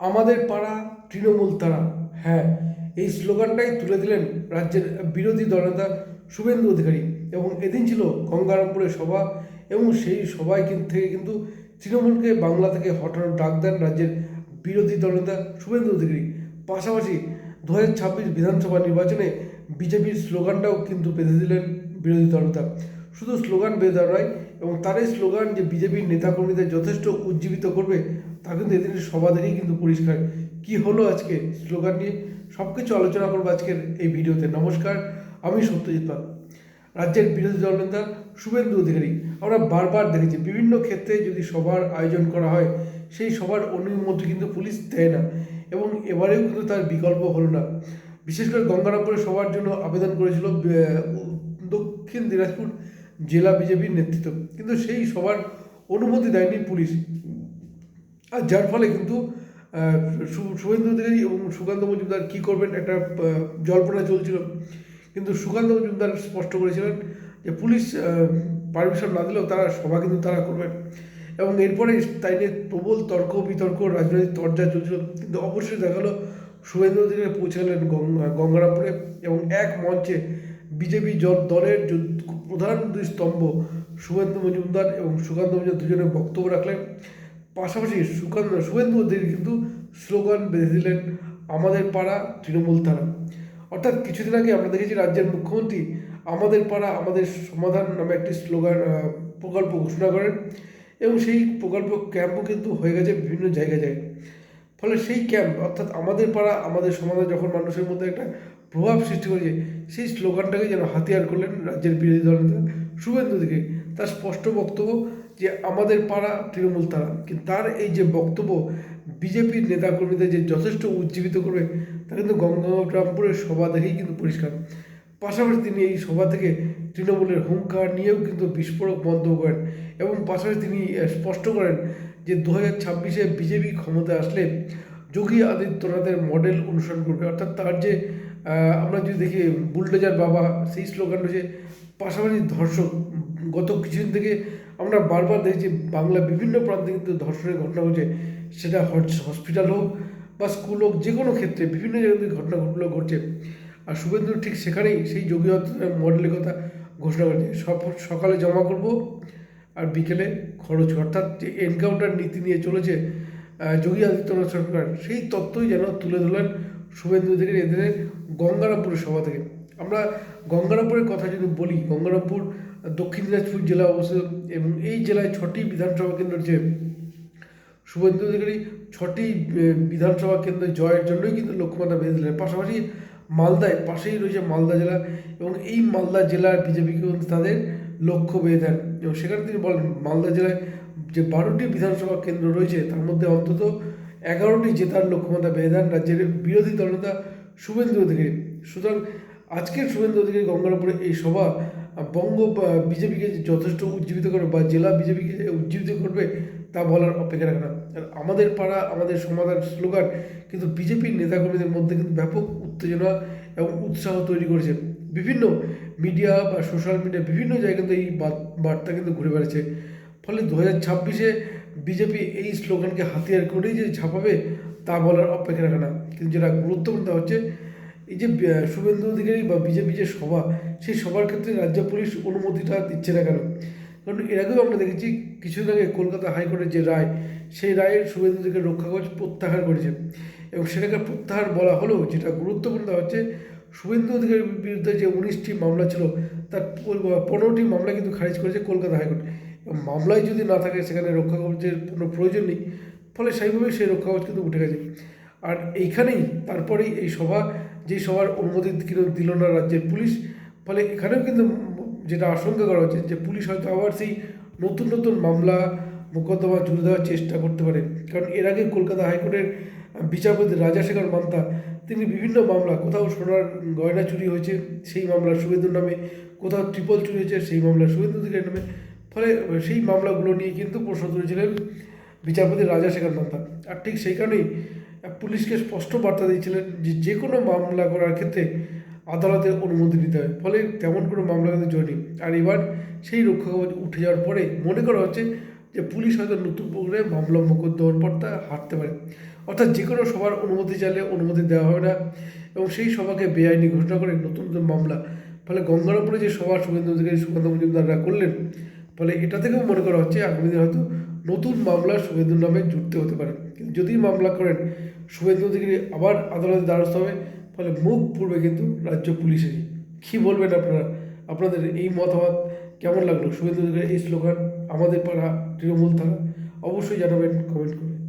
আমাদের পাড়া তৃণমূল তারা। হ্যাঁ এই স্লোগানটাই তুলে দিলেন রাজ্যের বিরোধী দলনেতা শুভেন্দু অধিকারী এবং এদিন ছিল গঙ্গারামপুরের সভা এবং সেই সভায় কিন্তু থেকে কিন্তু তৃণমূলকে বাংলা থেকে হটানোর ডাক দেন রাজ্যের বিরোধী দলনেতা শুভেন্দু অধিকারী। পাশাপাশি দু হাজার ছাব্বিশ বিধানসভা নির্বাচনে বিজেপির স্লোগানটাও কিন্তু বেঁধে দিলেন বিরোধী দলনেতা। শুধু স্লোগান বেঁধে দেওয়া নয়, এবং তার এই স্লোগান যে বিজেপির নেতাকর্মীদের যথেষ্ট উজ্জীবিত করবে তা কিন্তু এদিনের সভা থেকেই কিন্তু পরিষ্কার। কি হলো আজকে? স্লোগান নিয়ে সব কিছু আলোচনা করব আজকের এই ভিডিওতে। নমস্কার, আমি সত্যজিৎ পাল। রাজ্যের বিরোধী দলনেতা শুভেন্দু অধিকারী। আমরা বারবার দেখেছি, বিভিন্ন ক্ষেত্রে যদি সভার আয়োজন করা হয়, সেই সভার অনুমতি কিন্তু পুলিশ দেয় না। এবং এবারেও কিন্তু তার বিকল্প হলো না। বিশেষ করে গঙ্গারামপুরে সবার জন্য আবেদন করেছিল দক্ষিণ দিনাজপুর জেলা বিজেপির নেতৃত্ব। কিন্তু সেই সবার অনুমতি দেয়নি পুলিশ। আর যার ফলে কিন্তু শুভেন্দু অধিকারী এবং সুকান্ত মজুমদার কী করবেন একটা জল্পনা চলছিল। কিন্তু সুকান্ত মজুমদার স্পষ্ট করেছিলেন যে পুলিশ পারমিশন না দিলেও তারা, সভা কিন্তু তারা করবেন। এবং এরপরে তাই নিয়ে প্রবল তর্ক বিতর্ক, রাজনৈতিক তর্জা চলছিল। কিন্তু অবশ্যই দেখা গেলো শুভেন্দু অধিকারী পৌঁছালেন গঙ্গা গঙ্গারামপুরে এবং এক মঞ্চে বিজেপি দলের প্রধান দুই স্তম্ভ, শুভেন্দু মজুমদার এবং সুকান্ত মজুমদার দুজনে বক্তব্য রাখলেন। পাশাপাশি সুকান্ত শুভেন্দু অধিকারী কিন্তু স্লোগান বেঁধে দিলেন আমাদের পাড়া তৃণমূল তারা। অর্থাৎ কিছুদিন আগে আমরা দেখেছি রাজ্যের মুখ্যমন্ত্রী আমাদের পাড়া, আমাদের সমাধান নামে একটি স্লোগান প্রকল্প ঘোষণা করেন এবং সেই প্রকল্প ক্যাম্পও কিন্তু হয়ে গেছে বিভিন্ন জায়গায় জায়গায়। ফলে সেই ক্যাম্প, অর্থাৎ আমাদের পাড়া, আমাদের সমাধান যখন মানুষের মধ্যে একটা প্রভাব সৃষ্টি করেছে, সেই স্লোগানটাকে যেন হাতিয়ার করলেন রাজ্যের বিরোধী দলনেতা শুভেন্দু দিকে তার স্পষ্ট বক্তব্য যে আমাদের পাড়া তৃণমূল তারা। কিন্তু তার এই যে বক্তব্য, বিজেপির নেতাকর্মীদের যে যথেষ্ট উজ্জীবিত করবে, তা কিন্তু গঙ্গারামপুরের সভা দেখেই কিন্তু পরিষ্কার। পাশাপাশি তিনি এই সভা থেকে তৃণমূলের হুঙ্কার নিয়েও কিন্তু বিস্ফোরক মন্তব্য করেন এবং পাশাপাশি তিনি স্পষ্ট করেন যে দু হাজার ছাব্বিশে বিজেপি ক্ষমতায় আসলে যোগী আদিত্যনাথের মডেল অনুসরণ করবে। অর্থাৎ তার যে আমরা যদি দেখি, বুলডোজার বাবা সেই স্লোগান রয়েছে পাশাপাশি ধর্ষক। গত কিছুদিন থেকে আমরা বারবার দেখছি বাংলা বিভিন্ন প্রান্তে কিন্তু ধর্ষণের ঘটনা হচ্ছে সেটা হস- হসপিটাল হোক বা স্কুল হোক যে কোনো ক্ষেত্রে বিভিন্ন জায়গাতে ঘটনাগুলো ঘটছে। আর শুভেন্দু ঠিক সেখানেই সেই যোগী মডেলের কথা ঘোষণা করেছে। সব সকালে জমা করব আর বিকেলে খরচ অর্থাৎ যে এনকাউন্টার নীতি নিয়ে চলেছে যোগী আদিত্যনাথ সরকার, সেই তত্ত্বই যেন তুলে ধরলেন শুভেন্দু থেকে এদের গঙ্গারামপুরের সভা থেকে। আমরা গঙ্গারামপুরের কথা যদি বলি, গঙ্গারামপুর দক্ষিণ দিনাজপুর জেলা অবস্থিত এবং এই জেলায় ছটি বিধানসভা কেন্দ্র রয়েছে। শুভেন্দু অধিকারী, ছটি বিধানসভা কেন্দ্র জয়ের জন্যই কিন্তু লক্ষ্যমাত্রা বেঁধে দিলেন পাশাপাশি মালদায় পাশেই রয়েছে মালদা জেলা এবং এই মালদা জেলার বিজেপিকে কিন্তু তাদের লক্ষ্য বেঁধে দেন। এবং সেখানে তিনি বলেন, মালদা জেলায় যে বারোটি বিধানসভা কেন্দ্র রয়েছে, তার মধ্যে অন্তত এগারোটি জেতার লক্ষ্যমাত্রা বেঁধে দেন রাজ্যের বিরোধী দলনেতা শুভেন্দু অধিকারী। সুতরাং আজকের শুভেন্দু অধিকারী গঙ্গারামপুরে এই সভা বঙ্গ বিজেপিকে যথেষ্ট উজ্জীবিত করবে বা জেলা বিজেপিকে উজ্জীবিত করবে, তা বলার অপেক্ষা রাখে না। আমাদের পাড়া, আমাদের সমাধান স্লোগান কিন্তু বিজেপির নেতাকর্মীদের মধ্যে কিন্তু ব্যাপক উত্তেজনা এবং উৎসাহ তৈরি করেছে। বিভিন্ন মিডিয়া বা সোশ্যাল মিডিয়া বিভিন্ন জায়গায় কিন্তু এই বার্তা কিন্তু ঘুরে বেড়াচ্ছে। ফলে দু হাজার ছাব্বিশে বিজেপি এই স্লোগানকে হাতিয়ার করেই যে ছাপাবে, তা বলার অপেক্ষা রাখে না। কিন্তু যেটা গুরুত্বপূর্ণ হচ্ছে এই যে শুভেন্দু অধিকারী বা বিজেপি যে সভা, সেই সভার ক্ষেত্রে রাজ্য পুলিশ অনুমতিটা দিচ্ছে না কেন? কারণ এর আগেও আমরা দেখেছি কিছুদিন আগে কলকাতা হাইকোর্টের যে রায়, সেই রায়ের শুভেন্দু অধিকারী রক্ষা কবচ প্রত্যাহার করেছে। এবং সেটাকে প্রত্যাহার বলা হলেও যেটা গুরুত্বপূর্ণ হচ্ছে, শুভেন্দু অধিকারীর বিরুদ্ধে যে উনিশটি মামলা ছিল, তার পনেরোটি মামলা কিন্তু খারিজ করেছে কলকাতা হাইকোর্ট। মামলায় যদি না থাকে, সেখানে রক্ষা কবচের কোনো প্রয়োজন নেই। ফলে সেইভাবেই সেই রক্ষা কবচ কিন্তু উঠে গেছে। আর এইখানেই তারপরেই এই সভা যেই সবার অনুমতি কিন্তু দিল না রাজ্যের পুলিশ, ফলে এখানেও কিন্তু যেটা আশঙ্কা করা হচ্ছে যে পুলিশ হয়তো আবার সেই নতুন নতুন মামলা মোকদ্দমা জুড়ে দেওয়ার চেষ্টা করতে পারে। কারণ এর আগে কলকাতা হাইকোর্টের বিচারপতি রাজাশেখর মান্তা, তিনি বিভিন্ন মামলা, কোথাও সোনার গয়না চুরি হয়েছে সেই মামলা শুভেন্দুর নামে, কোথাও ট্রিপল চুরি হয়েছে সেই মামলা শুভেন্দু অধিকারীর নামে। ফলে সেই মামলাগুলো নিয়ে কিন্তু প্রশ্ন তুলেছিলেন বিচারপতি রাজাশেখর মান্তা। আর ঠিক সেই কারণেই পুলিশকে স্পষ্ট বার্তা দিয়েছিলেন যে যে কোনো মামলা করার ক্ষেত্রে আদালতের অনুমতি নিতে হয়। ফলে তেমন কোনো মামলা কিন্তু জয়নি। আর এবার সেই রক্ষা কবচ উঠে যাওয়ার পরে মনে করা হচ্ছে যে পুলিশ হয়তো নতুন করে মামলা মোকদ্দমার পর তা হাঁটতে পারে। অর্থাৎ যে কোনো সবার অনুমতি চাইলে অনুমতি দেওয়া হবে না এবং সেই সভাকে বেআইনি ঘোষণা করে নতুন নতুন মামলা। ফলে গঙ্গারামপুরে যে সভা শুভেন্দু অধিকারী সুকান্ত মজুমদাররা করলেন, ফলে এটা থেকেও মনে করা হচ্ছে আগামী দিনে হয়তো নতুন মামলা শুভেন্দুর নামে জুটতে হতে পারে। কিন্তু যদি মামলা করেন, শুভেন্দু অধিকারী আবার আদালতে দ্বারস্থ হবে, ফলে মুখ পড়বে কিন্তু রাজ্য পুলিশেরই। কী বলবেন আপনারা? আপনাদের এই মতামত কেমন লাগল? শুভেন্দু অধিকারী এই স্লোগান, আমাদের পাড়া তৃণমূল থানা? অবশ্যই জানাবেন, কমেন্ট করে